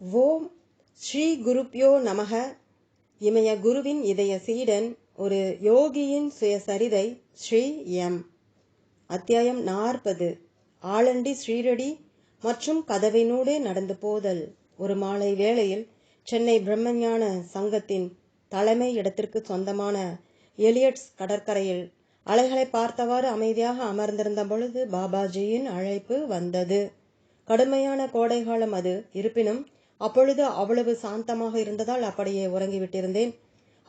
ஓம் ஸ்ரீ குருப்யோ நமக. இமய குருவின் இதய சீடன் ஒரு யோகியின் சுயசரிதை ஸ்ரீ எம். அத்தியாயம் நாற்பது. ஆலண்டி ஸ்ரீரடி மற்றும் கதவினூடே நடந்து போதல். ஒரு மாலை வேளையில் சென்னை பிரம்மஞான சங்கத்தின் தலைமை இடத்திற்கு சொந்தமான எலியட்ஸ் கடற்கரையில் அலைகளை பார்த்தவாறு அமைதியாக அமர்ந்திருந்த பொழுது பாபாஜியின் அழைப்பு வந்தது. கடுமையான கோடைகாலம் அது. இருப்பினும் அப்பொழுது அவ்வளவு சாந்தமாக இருந்ததால் அப்படியே உறங்கிவிட்டிருந்தேன்.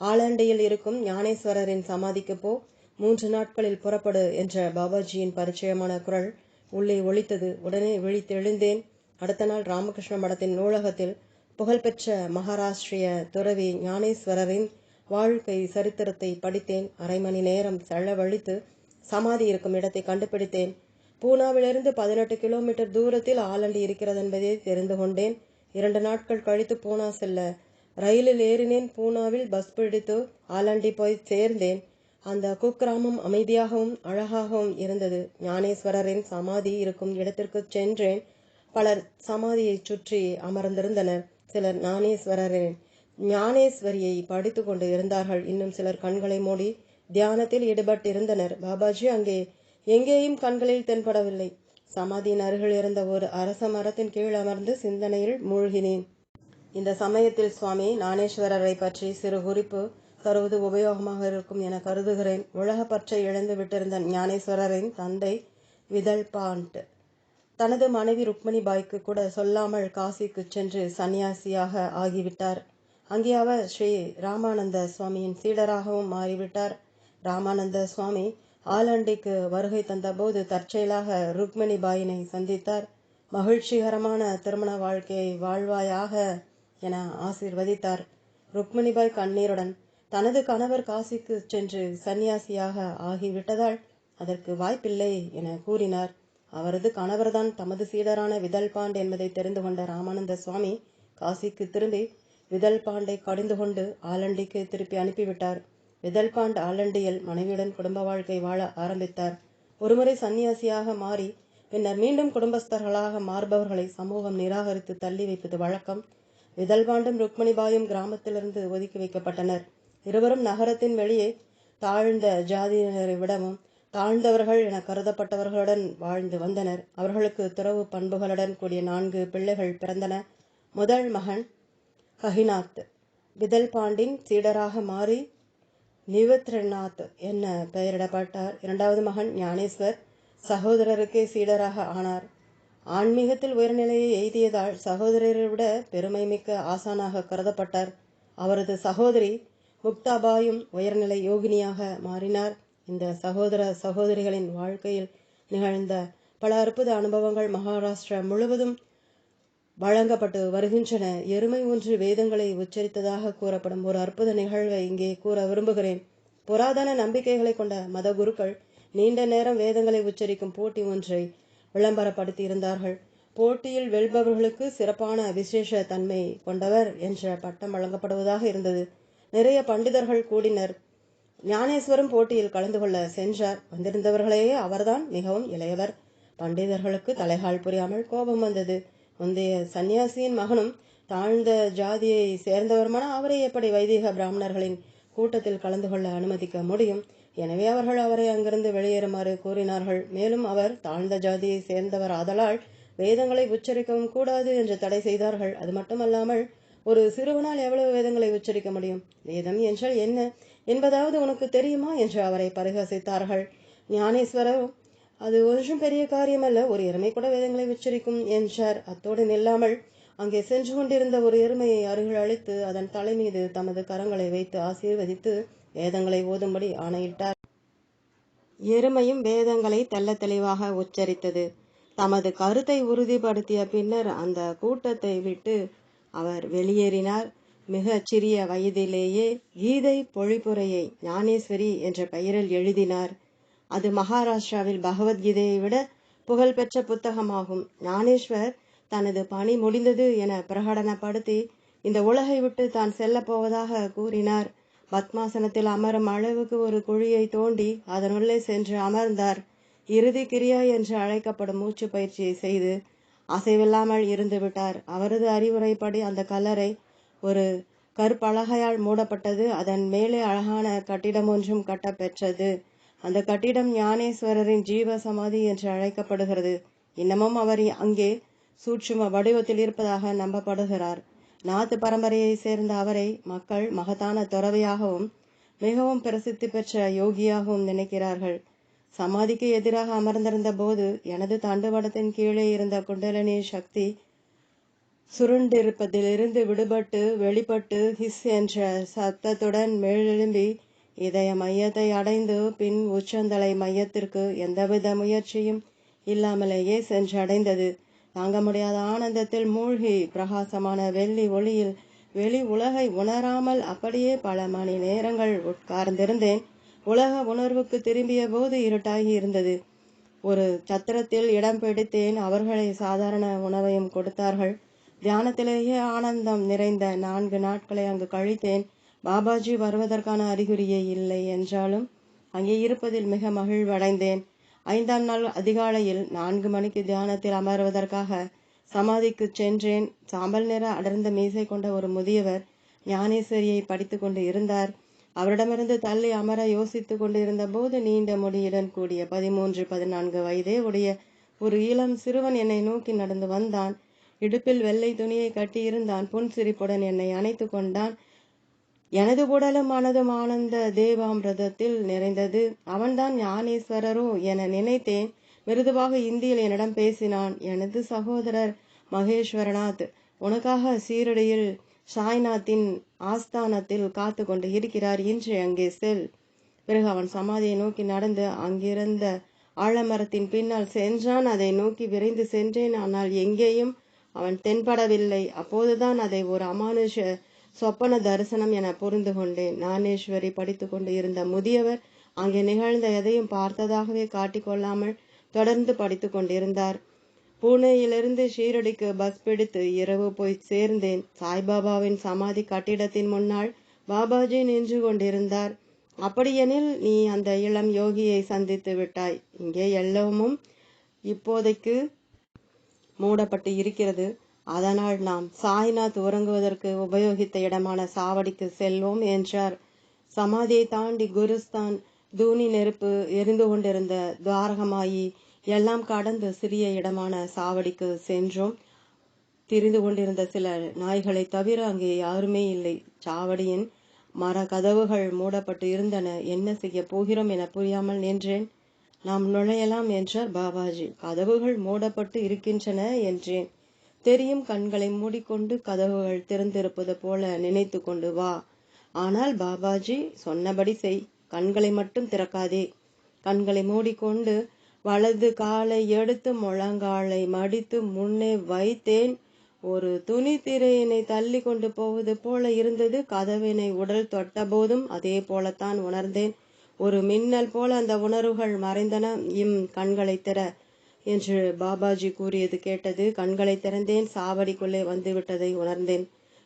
ஆலண்டியில் இருக்கும் ஞானேஸ்வரரின் சமாதிக்கு போ மூன்று நாட்களில் புறப்படு என்ற பாபாஜியின் பரிச்சயமான குரல் உள்ளே ஒழித்தது உடனே விழித்தெழுந்தேன். அடுத்த நாள் ராமகிருஷ்ண மடத்தின் நூலகத்தில் புகழ்பெற்ற மகாராஷ்டிரிய துறவி ஞானேஸ்வரரின் வாழ்க்கை சரித்திரத்தை படித்தேன். அரை மணி நேரம் செலவழித்து சமாதி இருக்கும் இடத்தை கண்டுபிடித்தேன். பூனாவிலிருந்து பதினெட்டு கிலோமீட்டர் தூரத்தில் ஆலண்டி இருக்கிறது என்பதை தெரிந்து கொண்டேன். இரண்டு நாட்கள் கழித்து பூனா செல்ல. ரயிலில் ஏறினேன். பூனாவில் பஸ் பிடித்து ஆலாண்டி போய் சேர்ந்தேன். அந்த குக்கிராமம் அமைதியாகவும் அழகாகவும் இருந்தது. ஞானேஸ்வரரின் சமாதி இருக்கும் இடத்திற்கு சென்றேன். பலர் சமாதியை சுற்றி அமர்ந்திருந்தனர். சிலர் ஞானேஸ்வரரின் ஞானேஸ்வரியை படித்து கொண்டு இருந்தார்கள். இன்னும் சிலர் கண்களை மூடி தியானத்தில் ஈடுபட்டிருந்தனர். பாபாஜி அங்கே எங்கேயும் கண்களில் தென்படவில்லை. சமாதியின் அருகில் இருந்த ஒரு அரச மரத்தின் கீழ் அமர்ந்து சிந்தனையில் மூழ்கினேன். இந்த சமயத்தில் சுவாமி ஞானேஸ்வரரை பற்றி சிறு குறிப்பு தருவது உபயோகமாக இருக்கும் என கருதுகிறேன். உலக பற்றை இழந்து விட்டிருந்த ஞானேஸ்வரரின் தந்தை விதல் பாண்ட் தனது மனைவி ருக்மணி பாய்க்கு கூட சொல்லாமல் காசிக்கு சென்று சன்னியாசியாக ஆகிவிட்டார். அங்கே அவர் ஸ்ரீ ராமானந்த சுவாமியின் சீடராகவும் மாறிவிட்டார். ராமானந்த சுவாமி ஆலண்டிக்கு வருகை தந்தபோது தற்செயலாக ருக்மிணி பாயினை சந்தித்தார். மகிழ்ச்சிகரமான திருமண வாழ்க்கையை வாழ்வாயாக என ஆசீர்வதித்தார். ருக்மிணிபாய் கண்ணீருடன் தனது கணவர் காசிக்கு சென்று சன்னியாசியாக ஆகிவிட்டதால் அதற்கு வாய்ப்பில்லை என கூறினார். அவரது கணவர்தான் தமது சீடரான விதல் பாண்ட் என்பதை தெரிந்து கொண்ட ராமானந்த சுவாமி காசிக்கு திரும்பி விதல் பாண்டை கடிந்து கொண்டு ஆலண்டிக்கு திருப்பி அனுப்பிவிட்டார். விதல்பாண்ட் ஆலண்டியில் மனைவியுடன் குடும்ப வாழ்க்கை வாழ ஆரம்பித்தார். ஒருமுறை சன்னியாசியாக மாறி பின்னர் மீண்டும் குடும்பஸ்தர்களாக மாறுபவர்களை சமூகம் நிராகரித்து தள்ளி வைப்பது வழக்கம். விதல்காண்டும் ருக்மணிபாயும் கிராமத்திலிருந்து ஒதுக்கி வைக்கப்பட்டனர். இருவரும் நகரத்தின் வெளியே தாழ்ந்த ஜாதியினரை விடவும் தாழ்ந்தவர்கள் என கருதப்பட்டவர்களுடன் வாழ்ந்து வந்தனர். அவர்களுக்கு துறவு பண்புகளுடன் கூடிய நான்கு பிள்ளைகள் பிறந்தன. முதல் மகன் கஹிநாத் விதல்பாண்டின் சீடராக மாறி நிவத்ரநாத் என்ன பெயரிடப்பட்டார். இரண்டாவது மகன் ஞானேஸ்வர் சகோதரருக்கே சீடராக ஆனார். ஆன்மீகத்தில் உயர்நிலையை எய்தியதால் சகோதரரை விட பெருமை மிக்க ஆசானாக கருதப்பட்டார். அவரது சகோதரி முக்தாபாயும் உயர்நிலை யோகினியாக மாறினார். இந்த சகோதர சகோதரிகளின் வாழ்க்கையில் நிகழ்ந்த பல அற்புத அனுபவங்கள் மகாராஷ்டிரா முழுவதும் வழங்கப்பட்டு வருகின்றன. எருமை ஒன்று வேதங்களை உச்சரித்ததாக கூறப்படும் ஒரு அற்புத நிகழ்வை இங்கே கூற விரும்புகிறேன். புராதன நம்பிக்கைகளை கொண்ட மத குருக்கள் நீண்ட நேரம் வேதங்களை உச்சரிக்கும் போட்டி ஒன்றை விளம்பரப்படுத்தி இருந்தார்கள் போட்டியில் வெல்பவர்களுக்கு சிறப்பான விசேஷ தன்மை கொண்டவர் என்ற பட்டம் வழங்கப்படுவதாக இருந்தது. நிறைய பண்டிதர்கள் கூடினர். ஞானேஸ்வரம் போட்டியில் கலந்து கொள்ள சென்றார். வந்திருந்தவர்களையே அவர்தான் மிகவும் இளையவர். பண்டிதர்களுக்கு தலைகால் புரியாமல் கோபம் வந்தது. முந்தைய சன்னியாசியின் மகனும் தாழ்ந்த ஜாதியை சேர்ந்தவருமான அவரை எப்படி வைதிக பிராமணர்களின் கூட்டத்தில் கலந்து கொள்ள அனுமதிக்க முடியும்? எனவே அவர்கள் அவரை அங்கிருந்து வெளியேறுமாறு கூறினார்கள். மேலும் அவர் தாழ்ந்த ஜாதியை சேர்ந்தவர் ஆதலால் வேதங்களை உச்சரிக்கவும் கூடாது என்று தடை செய்தார்கள். அது மட்டுமல்லாமல் ஒரு சிறுவனால் எவ்வளவு வேதங்களை உச்சரிக்க முடியும்? வேதம் என்றால் என்ன? என்பதாவது உனக்கு தெரியுமா? என்று அவரை பரிகசித்தார்கள். ஞானேஸ்வரரும் அது ஒன்றும் பெரிய காரியமல்ல. ஒரு எருமை கூட வேதங்களை உச்சரிக்கும் என்றார் அத்தோடு நில்லாமல் அங்கே சென்று கொண்டிருந்த ஒரு எருமையை அருகில் அழைத்து அதன் தலை மீது தமது கரங்களை வைத்து ஆசீர்வதித்து வேதங்களை ஓதும்படி ஆணையிட்டார். எருமையும் வேதங்களை தெல்ல தெளிவாக உச்சரித்தது. தமது கருத்தை உறுதிப்படுத்திய பின்னர் அந்த கூட்டத்தை விட்டு அவர் வெளியேறினார். மிகச் சிறிய வயதிலேயே கீதை பொழிப்புரையை ஞானேஸ்வரி என்ற பெயரில் எழுதினார். அது மகாராஷ்டிராவில் பகவத்கீதையை விட புகழ்பெற்ற புத்தகமாகும். ஞானேஸ்வர் தனது பணி முடிந்தது என பிரகடனப்படுத்தி இந்த உலகை விட்டு தான் செல்ல போவதாக கூறினார். பத்மாசனத்தில் அமரும் அளவுக்கு ஒரு குழியை தோண்டி அதனுள்ளே சென்று அமர்ந்தார். இறுதி கிரியா என்று அழைக்கப்படும் மூச்சு பயிற்சியை செய்து அசைவில்லாமல் இருந்து விட்டார். அவரது அறிவுரைப்படி அந்த கல்லறை ஒரு கற்பலகையால் மூடப்பட்டது. அதன் மேலே அழகான கட்டிடம் ஒன்றும் கட்டப்பெற்றது. அந்த கட்டிடம் ஞானேஸ்வரரின் ஜீவ சமாதி என்று அழைக்கப்படுகிறது. இன்னமும் அவர் அங்கே சூட்சும வடிவத்தில் இருப்பதாக நம்பப்படுகிறார். நாத்து பரம்பரையை சேர்ந்த அவரை மக்கள் மகத்தான துறவியாகவும் மிகவும் பிரசித்தி பெற்ற யோகியாகவும் நினைக்கிறார்கள். சமாதிக்கு எதிராக அமர்ந்திருந்த போது எனது தண்டுவடத்தின் கீழே இருந்த குண்டலினி சக்தி சுருண்டிருப்பதிலிருந்து விடுபட்டு வெளிப்பட்டு ஹிஸ் என்ற சத்தத்துடன் மேலெழும்பி இதய மையத்தை அடைந்து பின் உச்சந்தலை மையத்திற்கு எந்தவித முயற்சியும் இல்லாமலேயே சென்றடைந்தது. தாங்க முடியாத ஆனந்தத்தில் மூழ்கி பிரகாசமான வெள்ளி ஒளியில் வெளி உலகை உணராமல் அப்படியே பல மணி நேரங்கள் உட்கார்ந்திருந்தேன். உலக உணர்வுக்கு திரும்பிய போது இருட்டாகி இருந்தது. ஒரு சத்திரத்தில் இடம் பிடித்தேன். அவர்களை சாதாரண உணவையும் கொடுத்தார்கள். தியானத்திலேயே ஆனந்தம் நிறைந்த நான்கு நாட்களை அங்கு கழித்தேன். பாபாஜி வருவதற்கான அறிகுறியே இல்லை என்றாலும் அங்கே இருப்பதில் மிக மகிழ்வடைந்தேன். ஐந்தாம் நாள் அதிகாலையில் நான்கு மணிக்கு தியானத்தில் அமர்வதற்காக சமாதிக்கு சென்றேன். சாம்பல் நிற அடர்ந்த மீசை கொண்ட ஒரு முதியவர் ஞானேஸ்வரியை படித்து கொண்டு இருந்தார். அவரிடமிருந்து தள்ளி அமர யோசித்துக் கொண்டிருந்த போது நீண்ட முடியுடன் கூடிய பதிமூன்று பதினான்கு வயதே உடைய ஒரு இளம் சிறுவன் என்னை நோக்கி நடந்து வந்தான். இடுப்பில் வெள்ளை துணியை கட்டியிருந்தான். புன்சிரிப்புடன் என்னை அணைத்து கொண்டான். எனது உடலும் மனதும் ஆனந்த தேவாமிரதத்தில் நிறைந்தது. அவன்தான் ஞானேஸ்வரரோ என நினைத்தேன். மிருதுவாக இந்தியில் என்னிடம் பேசினான். எனது சகோதரர் மகேஸ்வரநாத் உனக்காக சீரடியில் சாய்நாத்தின் ஆஸ்தானத்தில் காத்து கொண்டு இருக்கிறார். இன்று அங்கே செல். பிறகு அவன் சமாதியை நோக்கி நடந்து அங்கிருந்த ஆழமரத்தின் பின்னால் சென்றான். அதை நோக்கி விரைந்து சென்றேன். ஆனால் எங்கேயும் அவன் தென்படவில்லை. அப்போதுதான் அதை ஒரு அமானுஷ சொப்பன தரிசனம் என புரிந்து கொண்டேன். ஞானேஸ்வரி படித்து கொண்டு இருந்த முதியவர் அங்கே நிகழ்ந்த எதையும் பார்த்ததாகவே காட்டிக்கொள்ளாமல் தொடர்ந்து படித்து கொண்டிருந்தார். பூனேயிலிருந்து ஷீரடிக்கு பஸ் பிடித்து இரவு போய் சேர்ந்தேன். சாய்பாபாவின் சமாதி கட்டிடத்தின் முன்னால் பாபாஜி நின்று கொண்டிருந்தார். அப்படியெனில் நீ அந்த இளம் யோகியை சந்தித்து விட்டாய். இங்கே எல்லாமும் இப்போதைக்கு மூடப்பட்டு இருக்கிறது. அதனால் நாம் சாய்நாத் உறங்குவதற்கு உபயோகித்த இடமான சாவடிக்கு செல்வோம் என்றார். சமாதியை தாண்டி குருஸ்தான் தூணி நெருப்பு எரிந்து கொண்டிருந்த துவாரகமாயி எல்லாம் கடந்து சிறிய இடமான சாவடிக்கு சென்றோம். திரிந்து கொண்டிருந்த சில நாய்களை தவிர அங்கே யாருமே இல்லை. சாவடியின் மர கதவுகள் மூடப்பட்டு இருந்தன. என்ன செய்ய போகிறோம் என புரியாமல் நின்றேன். நாம் நுழையலாம் என்றார் பாபாஜி. கதவுகள் மூடப்பட்டு இருக்கின்றன என்றேன். தெரியும் கண்களை மூடிக்கொண்டு கதவுகள் திறந்திருப்பது போல நினைத்து கொண்டு வா. ஆனால் பாபாஜி சொன்னபடி செய். கண்களை மட்டும் திறக்காதே. கண்களை மூடிக்கொண்டு வலது காலை எடுத்து முழங்காலை மடித்து முன்னே வைத்தேன். ஒரு துணி திரையினை தள்ளி கொண்டு போவது போல இருந்தது. கதவினை உடல் தொட்ட போதும் அதே போலத்தான் உணர்ந்தேன். ஒரு மின்னல் போல அந்த உணர்வுகள் மறைந்தன. இம் கண்களை திற. என்று பாபாஜி கூறியது கேட்டது கண்களை திறந்தேன் சாவடிக்குள்ளே வந்து விட்டதை உணர்ந்தேன்.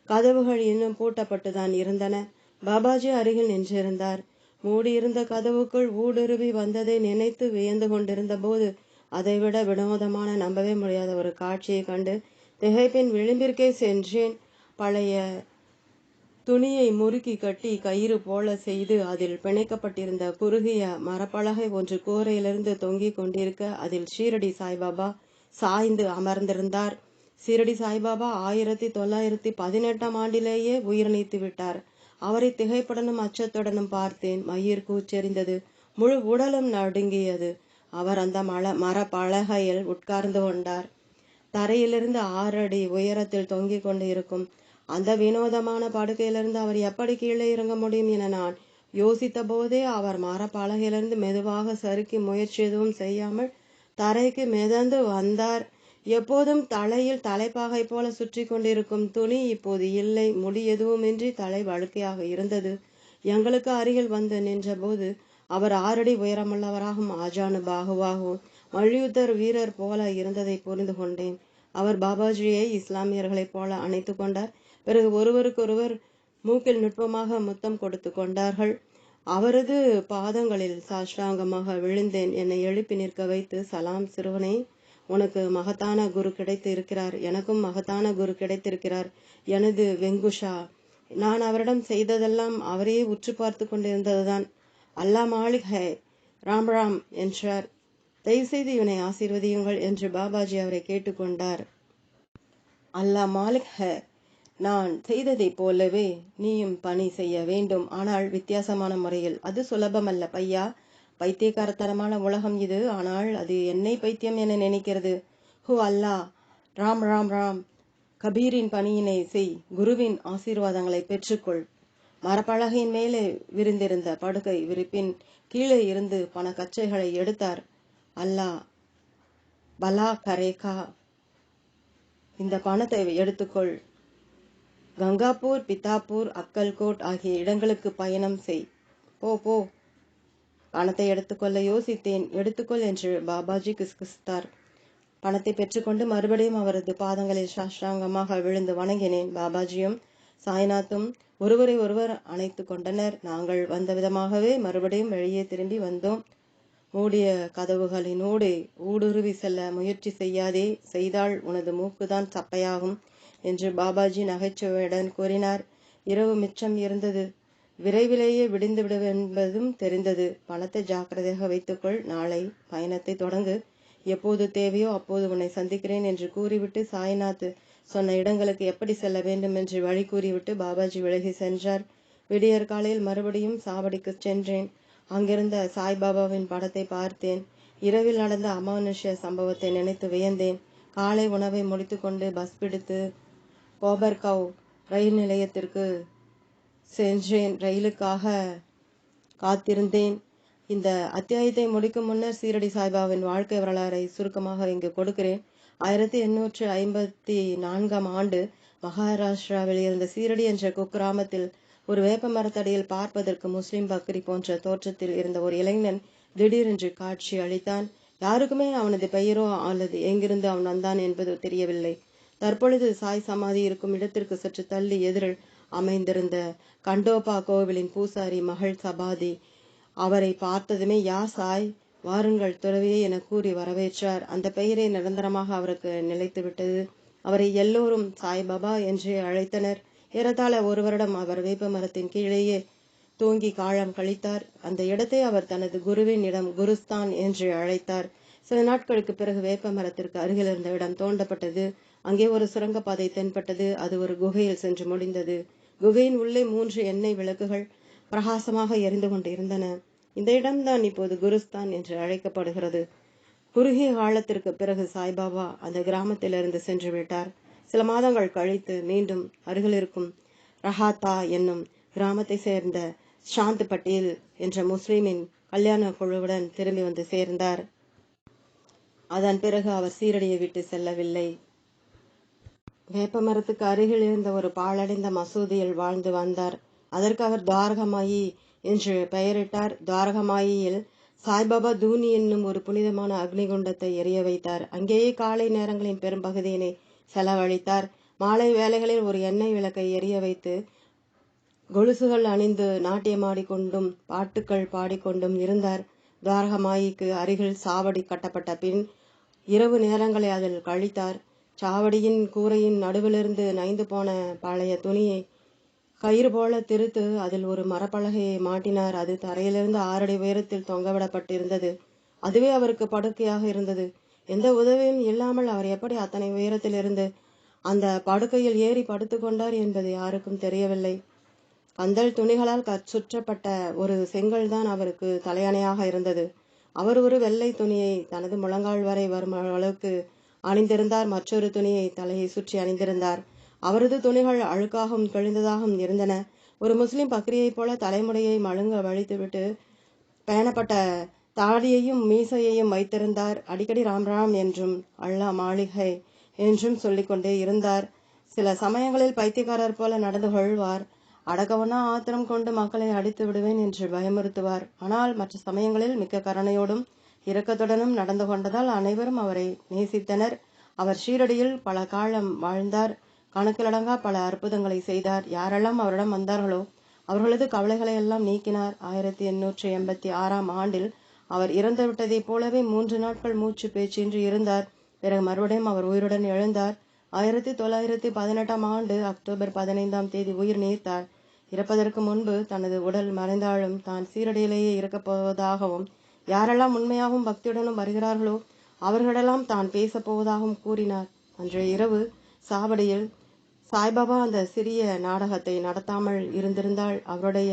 கதவுகள் இன்னும் பூட்டப்பட்டுதான் இருந்தன. பாபாஜி அருகில் நின்றிருந்தார். மூடியிருந்த கதவுக்குள் ஊடுருவி வந்ததை நினைத்து வியந்து கொண்டிருந்த போது அதைவிட வினோதமான நம்பவே முடியாத ஒரு காட்சியை கண்டு திகைப்பின் விளிம்பிற்கே சென்றேன். பழைய துணியை முறுக்கி கட்டி கயிறு போல செய்து அதில் பிணைக்கப்பட்டிருந்த குறுகிய மரப்பலகை ஒன்று கூரையிலிருந்து தொங்கிக் கொண்டிருக்க அதில் ஷீரடி சாய்பாபா சாய்ந்து அமர்ந்திருந்தார். ஷீரடி சாய்பாபா ஆயிரத்தி தொள்ளாயிரத்தி பதினெட்டாம் ஆண்டிலேயே உயிர் நீத்து விட்டார். அவரை திகைப்புடனும் அச்சத்துடனும் பார்த்தேன். மயிர் கூச்செறிந்தது. முழு உடலும் நடுங்கியது. அவர் அந்த மல மரப்பலகையில் உட்கார்ந்து கொண்டார். தரையிலிருந்து ஆறடி உயரத்தில் தொங்கிக் கொண்டு இருக்கும் அந்த வினோதமான படுக்கையிலிருந்து அவர் எப்படி கீழே இறங்க முடியும் என நான் யோசித்த போதே அவர் மரப்பலகையிலிருந்து மெதுவாக சறுக்கி முயற்சி எதுவும் செய்யாமல் தரைக்கு மிதந்து வந்தார். எப்போதும் தலையில் தலைப்பாகை போல சுற்றி கொண்டிருக்கும் துணி இப்போது இல்லை. முடி எதுவுமின்றி தலை வழுக்கையாக இருந்தது. எங்களுக்கு அருகில் வந்து நின்றபோது அவர் ஆறடி உயரமுள்ளவராகவும் ஆஜானு பாகுவாகவும் மல்யுத்தர் வீரர் போல இருந்ததை புரிந்து கொண்டேன். அவர் பாபாஜியை இஸ்லாமியர்களைப் போல அணைத்து கொண்டார். பிறகு ஒருவருக்கொருவர் மூக்கில் நுட்பமாக முத்தம் கொடுத்து கொண்டார்கள். அவரது பாதங்களில் சாஷ்டாங்கமாக விழுந்தேன். என்னை எழுப்பி நிற்க வைத்து சலாம் சிறுவனே உனக்கு மகத்தான குரு கிடைத்து இருக்கிறார் எனக்கும் மகத்தான குரு கிடைத்திருக்கிறார். எனது வெங்குஷா நான் அவரிடம் செய்ததெல்லாம் அவரையே உற்று பார்த்து கொண்டிருந்ததுதான். அல்லா மாலிக் ஹே ராம் ராம் என்றார். தயவுசெய்து இவனை ஆசீர்வதியுங்கள் என்று பாபாஜி அவரை கேட்டுக்கொண்டார் அல்லா மாலிக் ஹே நான் செய்ததைப் போலவே நீயும் பணி செய்ய வேண்டும். ஆனால் வித்தியாசமான முறையில். அது சுலபமல்ல பையா. பைத்தியக்காரத்தனமான உலகம் இது. ஆனால் அது என்னை பைத்தியம் என நினைக்கிறது. ஹோ அல்லா. ராம் ராம் ராம். கபீரின் பணியினை செய். குருவின் ஆசீர்வாதங்களை பெற்றுக்கொள். மரப்பலகையின் மேலே விரிந்திருந்த படுக்கை விரிப்பின் கீழே இருந்து பண கச்சைகளை எடுத்தார். அல்லா. பலா கரேகா. இந்த பணத்தை எடுத்துக்கொள். கங்காப்பூர் பித்தாப்பூர் அக்கல்கோட் ஆகிய இடங்களுக்கு பயணம் செய். போ போ. பணத்தை எடுத்துக்கொள்ள யோசித்தேன். எடுத்துக்கொள் என்று பாபாஜி கிஸ்கிஸ்தார் பணத்தை பெற்றுக்கொண்டு மறுபடியும் அவரது பாதங்களில் சாஷ்டாங்கமாக விழுந்து வணங்கினேன் பாபாஜியும் சாய்நாத்தும். ஒருவரை ஒருவர் அணைத்து கொண்டனர். நாங்கள் வந்த விதமாகவே மறுபடியும் வெளியே திரும்பி வந்தோம். மூடிய கதவுகளினோடு ஊடுருவி செல்ல முயற்சி செய்யாதே. செய்தால் உனது மூக்குதான் சப்பையாகும். என்று பாபாஜி நகைச்சுவையுடன் கூறினார். இரவு மிச்சம் இருந்தது. விரைவிலேயே விடிந்து என்பதும் தெரிந்தது. பணத்தை ஜாக்கிரதையாக வைத்துக்கொள். நாளை பயணத்தை தொடங்கு. எப்போது தேவையோ அப்போது உன்னை சந்திக்கிறேன் என்று கூறிவிட்டு சாய்நாத் சொன்ன இடங்களுக்கு எப்படி செல்ல வேண்டும் என்று வழி கூறிவிட்டு பாபாஜி விலகி சென்றார். விடியற் காலையில் மறுபடியும் சாவடிக்கு சென்றேன். அங்கிருந்த சாய்பாபாவின் படத்தை பார்த்தேன். இரவில் நடந்த அமானுஷ்ய சம்பவத்தை நினைத்து வியந்தேன். காலை உணவை முடித்துக்கொண்டு பஸ் பிடித்து கோபர்காவ் ரயில் நிலையத்திற்கு சென்றேன். ரயிலுக்காக காத்திருந்தேன். இந்த அத்தியாயத்தை முடிக்கும் முன்னர் சீரடி சாய்பாவின் வாழ்க்கை வரலாறை சுருக்கமாக இங்கு கொடுக்கிறேன். ஆயிரத்தி எண்ணூற்று ஐம்பத்தி நான்காம் ஆண்டு மகாராஷ்டிராவில் இருந்த சீரடி என்ற குக்கிராமத்தில் ஒரு வேப்ப மரத்தடியில் பார்ப்பதற்கு முஸ்லிம் பக்ரி போன்ற தோற்றத்தில் இருந்த ஒரு இளைஞன் திடீரென்று காட்சி அளித்தான். யாருக்குமே அவனது பெயரோ அல்லது எங்கிருந்து அவன் வந்தான் என்பது தெரியவில்லை. தற்பொழுது சாய் சமாதி இருக்கும் இடத்திற்கு சற்று தள்ளி எதிரில் அமைந்திருந்த கண்டோபா கோவிலின் பூசாரி மகள் சபாதி அவரை பார்த்ததுமே யா சாய் வாருங்கள் துறவியே என கூறி வரவேற்றார். அந்த பெயரே நிரந்தரமாக அவருக்கு நிலைத்துவிட்டது அவரை எல்லோரும் சாய்பாபா என்று அழைத்தனர். ஏறத்தாழ ஒரு வருடம் அவர் வேப்ப மரத்தின் கீழேயே தூங்கி காலம் கழித்தார். அந்த இடத்தை அவர் தனது குருவின் இடம் குருஸ்தான் என்று அழைத்தார். சில நாட்களுக்கு பிறகு வேப்ப மரத்திற்கு அருகில் இருந்த இடம் தோண்டப்பட்டது. அங்கே ஒரு சுரங்கப்பாதை தென்பட்டது. அது ஒரு குகையில் சென்று முடிந்தது. குகையின் உள்ளே மூன்று எண்ணெய் விளக்குகள் பிரகாசமாக எரிந்து கொண்டு இருந்தன இந்த இடம்தான் இப்போது குருஸ்தான் என்று அழைக்கப்படுகிறது. குறுகிய காலத்திற்கு பிறகு சாய்பாபா அந்த கிராமத்திலிருந்து சென்று விட்டார். சில மாதங்கள் கழித்து மீண்டும் அருகில் இருக்கும் ரஹாத்தா என்னும் கிராமத்தை சேர்ந்த சாந்த் பட்டேல் என்ற முஸ்லிமின் கல்யாண குழுவுடன் திரும்பி வந்து சேர்ந்தார். அதன் பிறகு அவர் சீரடியை விட்டு செல்லவில்லை. வேப்ப மரத்துக்கு அருகில் இருந்த ஒரு பாழடைந்த மசூதியில் வாழ்ந்து வந்தார். அதற்கு அவர் துவாரகமாயி என்று பெயரிட்டார். துவாரகமாயியில் சாய்பாபா தூனி என்னும் ஒரு புனிதமான அக்னிகுண்டத்தை எரிய வைத்தார். அங்கேயே காலை நேரங்களின் பெரும்பகுதியினை செலவழித்தார். மாலை வேலைகளில் ஒரு எண்ணெய் விளக்கை எரிய வைத்து கொலுசுகள் அணிந்து நாட்டியமாடிக்கொண்டும் பாட்டுக்கள் பாடிக்கொண்டும் இருந்தார். துவாரகமாயிக்கு அருகில் சாவடி கட்டப்பட்ட பின் இரவு நேரங்களை அதில் கழித்தார். சாவடியின் கூரையின் நடுவிலிருந்து நைந்து போன பழைய துணியை கயிறு போல திருத்து அதில் ஒரு மரப்பலகையை மாட்டினார். அது தரையிலிருந்து ஆறடி உயரத்தில் தொங்கவிடப்பட்டிருந்தது. அதுவே அவருக்கு படுக்கையாக இருந்தது. எந்த உதவியும் இல்லாமல் அவர் எப்படி அத்தனை உயரத்தில் இருந்து அந்த படுக்கையில் ஏறி படுத்துக்கொண்டார் என்பது யாருக்கும் தெரியவில்லை. கந்தல் துணிகளால் சுற்றப்பட்ட ஒரு செங்கல் தான் அவருக்கு தலையணையாக இருந்தது. அவர் ஒரு வெள்ளை துணியை தனது முழங்கால் வரை வரும் அளவுக்கு அணிந்திருந்தார். மற்றொரு துணியை தலையை சுற்றி அணிந்திருந்தார். அவரது துணிகள் அழுக்காகவும் கிழிந்ததாகவும் இருந்தன. ஒரு முஸ்லிம் பக்ரியைப் போல தலைமுடியை மழுங்க வழித்துவிட்டு பயணப்பட்ட தாடியையும் மீசையையும் வைத்திருந்தார். அடிக்கடி ராம் ராம் என்றும் அல்லா மாளிகை என்றும் சொல்லிக்கொண்டே இருந்தார். சில சமயங்களில் பைத்தியக்காரர் போல நடந்து கொள்வார். அடக்கவனா ஆத்திரம் கொண்டு மக்களை அடித்து விடுவேன் என்று பயமுறுத்துவார். ஆனால் மற்ற சமயங்களில் மிக்க கருணையோடும் இரக்கத்துடனும் நடந்து கொண்டதால் அனைவரும் அவரை நேசித்தனர். அவர் ஷீரடியில் பல காலம் வாழ்ந்தார். கணக்கிலடங்கா பல அற்புதங்களை செய்தார். யாரெல்லாம் அவரிடம் வந்தார்களோ அவர்களது கவலைகளை எல்லாம் நீக்கினார். ஆயிரத்தி எண்ணூற்றி எண்பத்தி ஆறாம் ஆண்டில் அவர் இறந்து விட்டதைப் போலவே மூன்று நாட்கள் மூச்சு பேச்சின்றி இருந்தார். பிறகு மறுபடியும் அவர் உயிருடன் எழுந்தார். ஆயிரத்தி தொள்ளாயிரத்தி பதினெட்டாம் ஆண்டு அக்டோபர் பதினைந்தாம் தேதி உயிர் நீத்தார். இறப்பதற்கு முன்பு தனது உடல் மறைந்தாலும் தான் சீரடியிலேயே இருக்கப் போவதாகவும் யாரெல்லாம் உண்மையாகவும் பக்தியுடனும் வருகிறார்களோ அவர்களெல்லாம் தான் பேசப் போவதாகவும் கூறினார். அன்றைய இரவு சாவடியில் சாய்பாபா அந்த சிறிய நாடகத்தை நடத்தாமல் இருந்திருந்தால் அவருடைய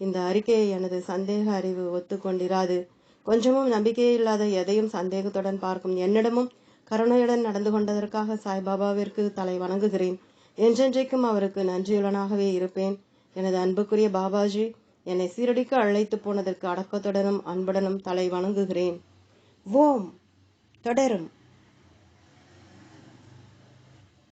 இந்த அறிக்கையை எனது சந்தேக அறிவு ஒத்துக்கொண்டிராது. கொஞ்சமும் நம்பிக்கையே இல்லாத எதையும் சந்தேகத்துடன் பார்க்கும் என்னிடமும் கருணையுடன் நடந்து கொண்டதற்காக சாய்பாபாவிற்கு தலை வணங்குகிறேன். என்றென்றைக்கும் அவருக்கு நன்றியுள்ளனாகவே இருப்பேன். எனது அன்புக்குரிய பாபாஜி என்னை சீரடிக்க அழைத்து போனதற்கு அடக்கத்துடனும் அன்புடனும் தலை வணங்குகிறேன். ஓம். தொடரும்.